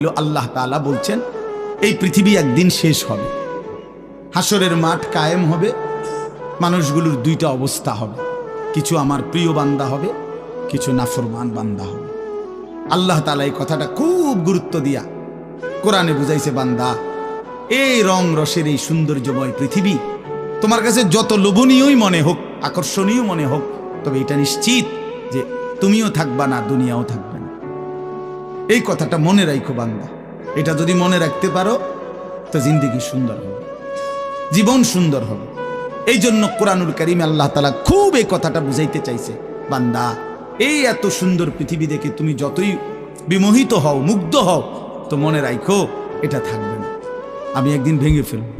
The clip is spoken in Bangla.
আল্লাহ তাআলা বলছেন, এই পৃথিবী একদিন শেষ হবে। হাসরের মাঠ কায়েম হবে, মানুষগুলোর দুইটা অবস্থা হবে। কিছু আমার প্রিয় বান্দা হবে, কিছু নাফরমান বান্দা হবে। আল্লাহ তাআলা এই কথাটা খুব গুরুত্ব দিয়া কোরআনে বুঝাইছে, বান্দা, এই রং রসের এই সৌন্দর্যময় পৃথিবী তোমার কাছে যত লোভনীয়ই মনে হোক, আকর্ষণীয় মনে হোক, তবে এটা নিশ্চিত যে তুমিও থাকবা না, দুনিয়াও থাকবে এই কথাটা মনে রাখো বান্দা। এটা যদি মনে রাখতে পারো, তো জিন্দিগি সুন্দর হবে। জীবন সুন্দর হবে। এই জন্য কোরআনুল করিম আল্লাহ তালা খুব এই কথাটা বুঝাইতে চাইছে। বান্দা, এই এত সুন্দর পৃথিবী দেখে তুমি যতই বিমোহিত হও, মুগ্ধ হও, তো মনে রাখো এটা থাকবে না। আমি একদিন ভেঙে ফেলব।